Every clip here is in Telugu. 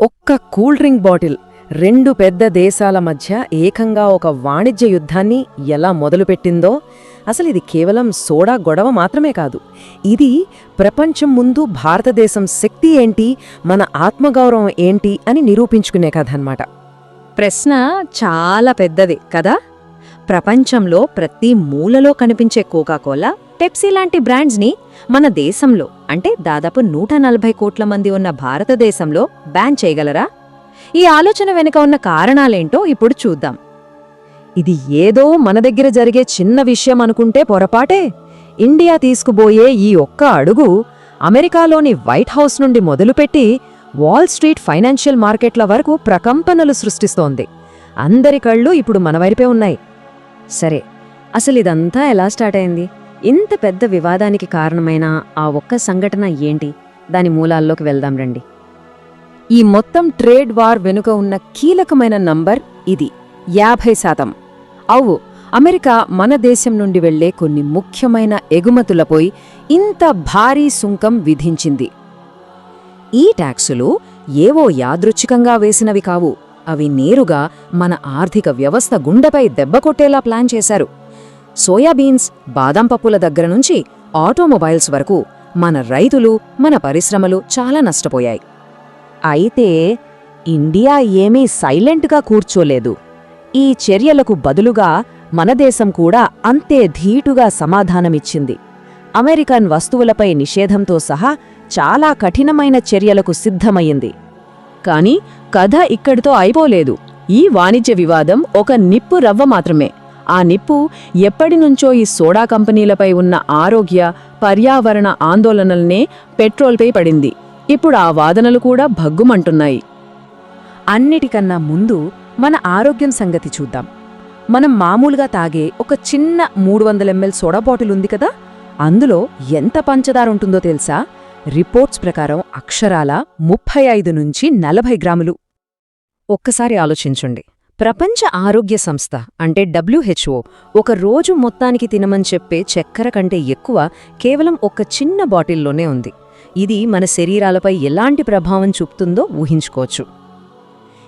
ఒక్క కూల్ డ్రింక్ బాటిల్ రెండు పెద్ద దేశాల మధ్య ఏకంగా ఒక వాణిజ్య యుద్ధాన్ని ఎలా మొదలుపెట్టిందో అసలు ఇది కేవలం సోడా గొడవ మాత్రమే కాదు. ఇది ప్రపంచం ముందు భారతదేశం శక్తి ఏంటి మన ఆత్మగౌరవం ఏంటి అని నిరూపించుకునే కథ అన్నమాట. ప్రశ్న చాలా పెద్దది కదా? ప్రపంచంలో ప్రతి మూలలో కనిపించే కోకాకోలా పెప్సీ లాంటి బ్రాండ్స్ని మన దేశంలో అంటే దాదాపు నూట నలభై కోట్ల మంది ఉన్న భారతదేశంలో బ్యాన్ చేయగలరా? ఈ ఆలోచన వెనుక ఉన్న కారణాలేంటో ఇప్పుడు చూద్దాం. ఇది ఏదో మన దగ్గర జరిగే చిన్న విషయం అనుకుంటే పొరపాటే. ఇండియా తీసుకుబోయే ఈ ఒక్క అడుగు అమెరికాలోని వైట్ హౌస్ నుండి మొదలుపెట్టి వాల్ స్ట్రీట్ ఫైనాన్షియల్ మార్కెట్ల వరకు ప్రకంపనలు సృష్టిస్తోంది. అందరి కళ్ళు ఇప్పుడు మన వైపే ఉన్నాయి. సరే అసలు ఇదంతా ఎలా స్టార్ట్ అయింది? ఇంత పెద్ద వివాదానికి కారణమైన ఆ ఒక్క సంఘటన ఏంటి? దాని మూలాల్లోకి వెళ్దాం రండి. ఈ మొత్తం ట్రేడ్ వార్ వెనుక ఉన్న కీలకమైన నంబర్ ఇది యాభై శాతం. అవు అమెరికా మన దేశం నుండి వెళ్ళే కొన్ని ముఖ్యమైన ఎగుమతులపై ఇంత భారీ సుంకం విధించింది. ఈ ట్యాక్సులు ఏవో యాదృచ్ఛికంగా వేసినవి కావు. అవి నేరుగా మన ఆర్థిక వ్యవస్థ గుండెపై దెబ్బకొట్టేలా ప్లాన్ చేశారు. సోయాబీన్స్ బాదం పప్పుల దగ్గర నుంచి ఆటోమొబైల్స్ వరకు మన రైతులు మన పరిశ్రమలు చాలా నష్టపోయాయి. అయితే ఇండియా ఏమీ సైలెంట్గా కూర్చోలేదు. ఈ చర్యలకు బదులుగా మన దేశం కూడా అంతే ధీటుగా సమాధానమిచ్చింది. అమెరికన్ వస్తువులపై నిషేధంతో సహా చాలా కఠినమైన చర్యలకు సిద్ధమయ్యింది. కాని కథ ఇక్కడితో అయిపోలేదు. ఈ వాణిజ్య వివాదం ఒక నిప్పు రవ్వ మాత్రమే. ఆ నిప్పు ఎప్పటినుంచో ఈ సోడా కంపెనీలపై ఉన్న ఆరోగ్య పర్యావరణ ఆందోళనల్నే పెట్రోల్పై పడింది. ఇప్పుడు ఆ వాదనలు కూడా భగ్గుమంటున్నాయి. అన్నిటికన్నా ముందు మన ఆరోగ్యం సంగతి చూద్దాం. మనం మామూలుగా తాగే ఒక చిన్న మూడు వందల ఎంఎల్ సోడా బాటిల్ ఉంది కదా? అందులో ఎంత పంచదార ఉంటుందో తెలుసా? రిపోర్ట్స్ ప్రకారం అక్షరాల ముప్పై ఐదు నుంచి నలభై గ్రాములు. ఒక్కసారి ఆలోచించండి. ప్రపంచ ఆరోగ్య సంస్థ అంటే డబ్ల్యూహెచ్ఓ ఒక రోజు మొత్తానికి తినమని చెప్పే చక్కెర కంటే ఎక్కువ కేవలం ఒక చిన్న బాటిల్లోనే ఉంది. ఇది మన శరీరాలపై ఎలాంటి ప్రభావం చూపుతుందో ఊహించుకోవచ్చు.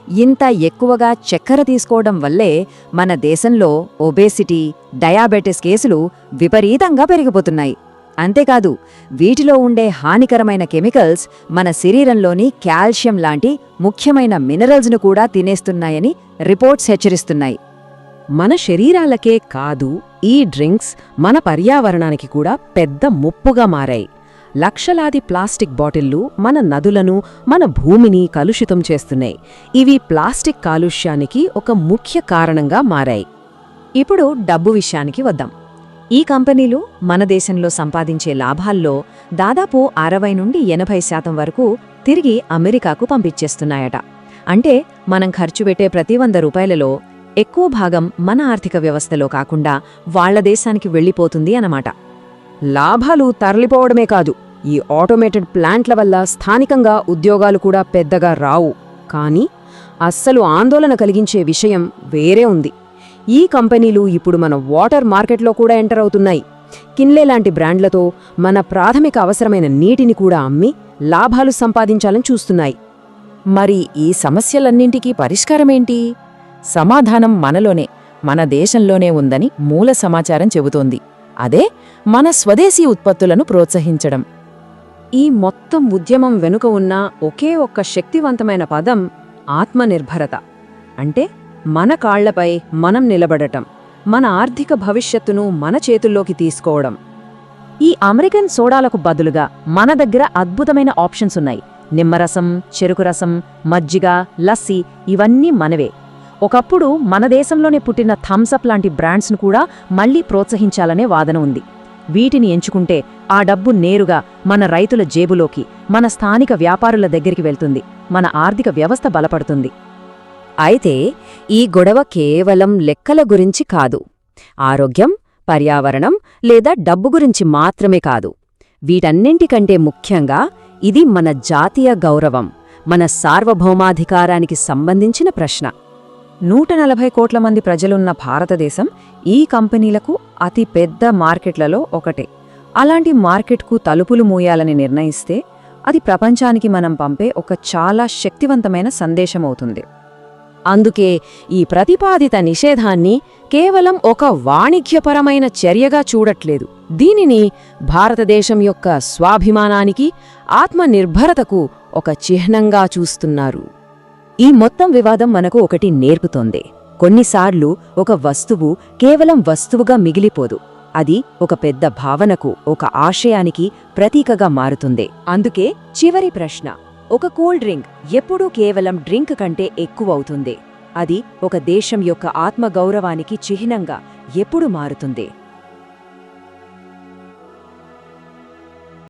ఇంత ఎక్కువగా చక్కెర తీసుకోవడం వల్లే మన దేశంలో ఒబేసిటీ డయాబెటిస్ కేసులు విపరీతంగా పెరిగిపోతున్నాయి. అంతేకాదు వీటిలో ఉండే హానికరమైన కెమికల్స్ మన శరీరంలోని కాల్షియం లాంటి ముఖ్యమైన మినరల్స్ను కూడా తినేస్తున్నాయని రిపోర్ట్స్ హెచ్చరిస్తున్నాయి. మన శరీరాలకే కాదు ఈ డ్రింక్స్ మన పర్యావరణానికి కూడా పెద్ద ముప్పుగా మారాయి. లక్షలాది ప్లాస్టిక్ బాటిళ్ళు మన నదులను మన భూమిని కలుషితం చేస్తున్నాయి. ఇవి ప్లాస్టిక్ కాలుష్యానికి ఒక ముఖ్య కారణంగా మారాయి. ఇప్పుడు డబ్బు విషయానికి వద్దాం. ఈ కంపెనీలు మన దేశంలో సంపాదించే లాభాల్లో దాదాపు అరవై నుండి ఎనభై శాతం వరకు తిరిగి అమెరికాకు పంపించేస్తున్నాయట. అంటే మనం ఖర్చు పెట్టే ప్రతి వంద రూపాయలలో ఎక్కువ భాగం మన ఆర్థిక వ్యవస్థలో కాకుండా వాళ్ళ దేశానికి వెళ్ళిపోతుంది అన్నమాట. లాభాలు తరలిపోవడమే కాదు ఈ ఆటోమేటెడ్ ప్లాంట్ల వల్ల స్థానికంగా ఉద్యోగాలు కూడా పెద్దగా రావు. కానీ అస్సలు ఆందోళన కలిగించే విషయం వేరే ఉంది. ఈ కంపెనీలు ఇప్పుడు మన వాటర్ మార్కెట్లో కూడా ఎంటర్ అవుతున్నాయి. కిన్లే లాంటి బ్రాండ్లతో మన ప్రాథమిక అవసరమైన నీటిని కూడా అమ్మి లాభాలు సంపాదించాలని చూస్తున్నాయి. మరి ఈ సమస్యలన్నింటికీ పరిష్కారమేంటి సమాధానం మనలోనే మన దేశంలోనే ఉందని మూల సమాచారం చెబుతోంది. అదే మన స్వదేశీ ఉత్పత్తులను ప్రోత్సహించడం. ఈ మొత్తం ఉద్యమం వెనుక ఉన్న ఒకే ఒక్క శక్తివంతమైన పదం ఆత్మనిర్భరత. అంటే మన కాళ్ళపై మనం నిలబడటం మన ఆర్థిక భవిష్యత్తును మన చేతుల్లోకి తీసుకోవడం. ఈ అమెరికన్ సోడాలకు బదులుగా మన దగ్గర అద్భుతమైన ఆప్షన్స్ ఉన్నాయి. నిమ్మరసం చెరుకు రసం మజ్జిగ లస్సీ ఇవన్నీ మనవే. ఒకప్పుడు మన దేశంలోనే పుట్టిన థమ్సప్ లాంటి బ్రాండ్స్ను కూడా మళ్ళీ ప్రోత్సహించాలనే వాదన ఉంది. వీటిని ఎంచుకుంటే ఆ డబ్బు నేరుగా మన రైతుల జేబులోకి మన స్థానిక వ్యాపారుల దగ్గరికి వెళ్తుంది. మన ఆర్థిక వ్యవస్థ బలపడుతుంది. అయితే ఈ గొడవ కేవలం లెక్కల గురించి కాదు. ఆరోగ్యం పర్యావరణం లేదా డబ్బు గురించి మాత్రమే కాదు. వీటన్నింటికంటే ముఖ్యంగా ఇది మన జాతీయ గౌరవం మన సార్వభౌమాధికారానికి సంబంధించిన ప్రశ్న. నూట నలభై కోట్ల మంది ప్రజలున్న భారతదేశం ఈ కంపెనీలకు అతి పెద్ద మార్కెట్లలో ఒకటే. అలాంటి మార్కెట్కు తలుపులు మూయాలని నిర్ణయిస్తే అది ప్రపంచానికి మనం పంపే ఒక చాలా శక్తివంతమైన సందేశమవుతుంది. అందుకే ఈ ప్రతిపాదిత నిషేధాన్ని కేవలం ఒక వాణిజ్యపరమైన చర్యగా చూడట్లేదు. దీనిని భారతదేశం యొక్క స్వాభిమానానికి ఆత్మనిర్భరతకు ఒక చిహ్నంగా చూస్తున్నారు. ఈ మొత్తం వివాదం మనకు ఒకటి నేర్పుతోంది. కొన్నిసార్లు ఒక వస్తువు కేవలం వస్తువుగా మిగిలిపోదు. అది ఒక పెద్ద భావనకు ఒక ఆశయానికి ప్రతీకగా మారుతుంది. అందుకే చివరి ప్రశ్న. ఒక కూల్ డ్రింక్ ఎప్పుడూ కేవలం డ్రింక్ కంటే ఎక్కువవుతుంది. అది ఒక దేశం యొక్క ఆత్మగౌరవానికి చిహ్నంగా ఎప్పుడు మారుతుంది.